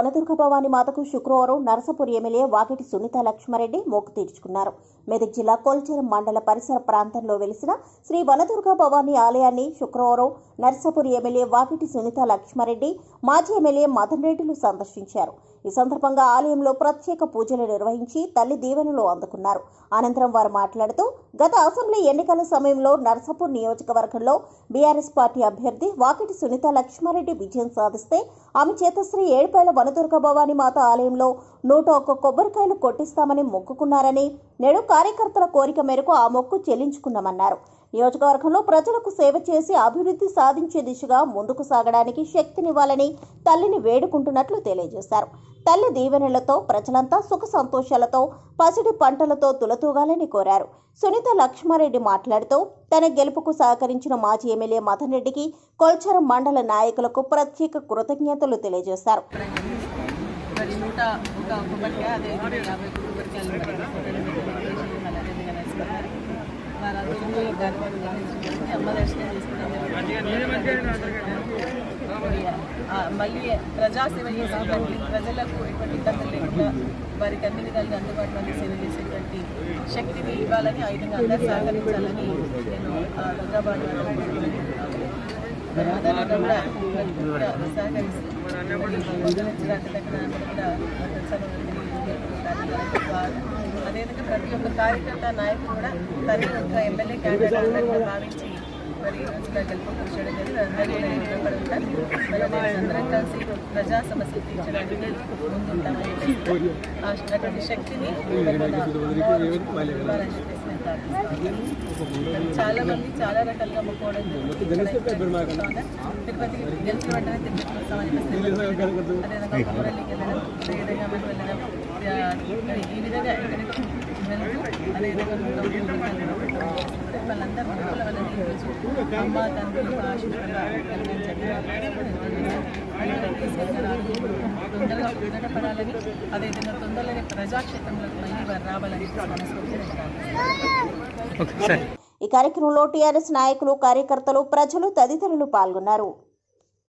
వనదుర్గ భవాని మాతకు శుక్రవారం నరసపూర్ ఎమ్మెల్యే వాకిటి సునీత లక్ష్మారెడ్డి మొక్కు తీర్చుకున్నారు. మెదక్ జిల్లా కోల్చేరం మండల పరిసర ప్రాంతంలో వెలిసిన శ్రీ వనదుర్గ భవాని ఆలయాన్ని శుక్రవారం నరసపూర్ ఎమ్మెల్యే వాకిటి సునీత లక్ష్మారెడ్డి మాజీ ఎమ్మెల్యే మదన్ రెడ్డిలు సందర్శించారు. ఈ సందర్భంగా ఆలయంలో ప్రత్యేక పూజలు నిర్వహించి తల్లి దీవెనలు అందుకున్నారు. అనంతరం వారు మాట్లాడుతూ గత అసెంబ్లీ ఎన్నికల సమయంలో నర్సాపూర్ నియోజకవర్గంలో బీఆర్ఎస్ పార్టీ అభ్యర్థి వాకిటి సునీత లక్ష్మారెడ్డి విజయం సాధిస్తే ఆమె చేత శ్రీ ఏడుపేల వనదుర్గ భవానీ మాత ఆలయంలో నూట ఒక్క కొబ్బరికాయలు కొట్టిస్తామని మొక్కుకున్నారని నేడు కార్యకర్తల కోరిక మేరకు ఆ మొక్కు చెల్లించుకున్నామన్నారు. నియోజకవర్గంలో ప్రజలకు సేవ చేసి అభివృద్ధి సాధించే దిశగా ముందుకు సాగడానికి శక్తినివ్వాలని తల్లిని వేడుకుంటున్నట్లు తెలియజేశారు. తల్లి దీవెనలతో ప్రజలంతా సుఖ సంతోషాలతో పసిడి పంటలతో తులతూగాలని కోరారు. సునీత లక్ష్మారెడ్డి మాట్లాడుతూ తన గెలుపుకు సహకరించిన మాజీ ఎమ్మెల్యే మదన్ రెడ్డికి కొల్చరం మండల నాయకులకు ప్రత్యేక కృతజ్ఞతలు తెలియజేశారు. అమ్మ దర్శనం మళ్ళీ ప్రజాసేవ చేసేటువంటి ప్రజలకు ఎటువంటి ఇబ్బందులు లేకుండా వారికి అన్ని విధాలుగా అందుబాటులో సేవ చేసేటువంటి శక్తిని ఇవ్వాలని ఆ విధంగా అందరూ సహకరించాలని నేను హైదరాబాద్ దుర్గాబాడు కూడా మరి అదేవిధంగా ప్రతి ఒక్క కార్యకర్త నాయకుడు కూడా తన యొక్క ఎమ్మెల్యే క్యాండిడేట్ భావించి మరి ఈ రోజున గెలుపుకొచ్చడం జరిగింది అందరూ కూడా రుణపడి ఉంటారు మరి నేను అందరం కలిసి ప్రజా సమస్యలు తీర్చడానికి ముందుంటామని చెప్పేసి ఆ అటువంటి శక్తిని మరి మన అమ్మవారు ఇవ్వాలని చెప్పేసి నేను ప్రార్థిస్తున్నాను. మరి చాలా మంది చాలా రకాలుగా మొక్కుకోవడం జరుగుతుంది తిరుపతి గెలిచిన వెంటనే తిరుపతి వస్తామని చెప్పేసి అదేవిధంగా కుమరల్లికి వెళ్ళడం అదేవిధంగా మనం వెళ్ళడం ఆ, మరి ఈ విధంగా ఎక్కడికి వెళ్తూ అదేవిధంగా వాళ్ళందరూ వల్ల ఈరోజు అమ్మ తండ్రి తొందరగా అదేవిధంగా తొందరలోనే ప్రజాక్షేత్రంలోకి మళ్ళీ వారు రావాలని మనస్ఫూర్తిగా ఈ కార్యక్రమంలో టీఆర్ఎస్ నాయకులు కార్యకర్తలు ప్రజలు తదితరులు పాల్గొన్నారు.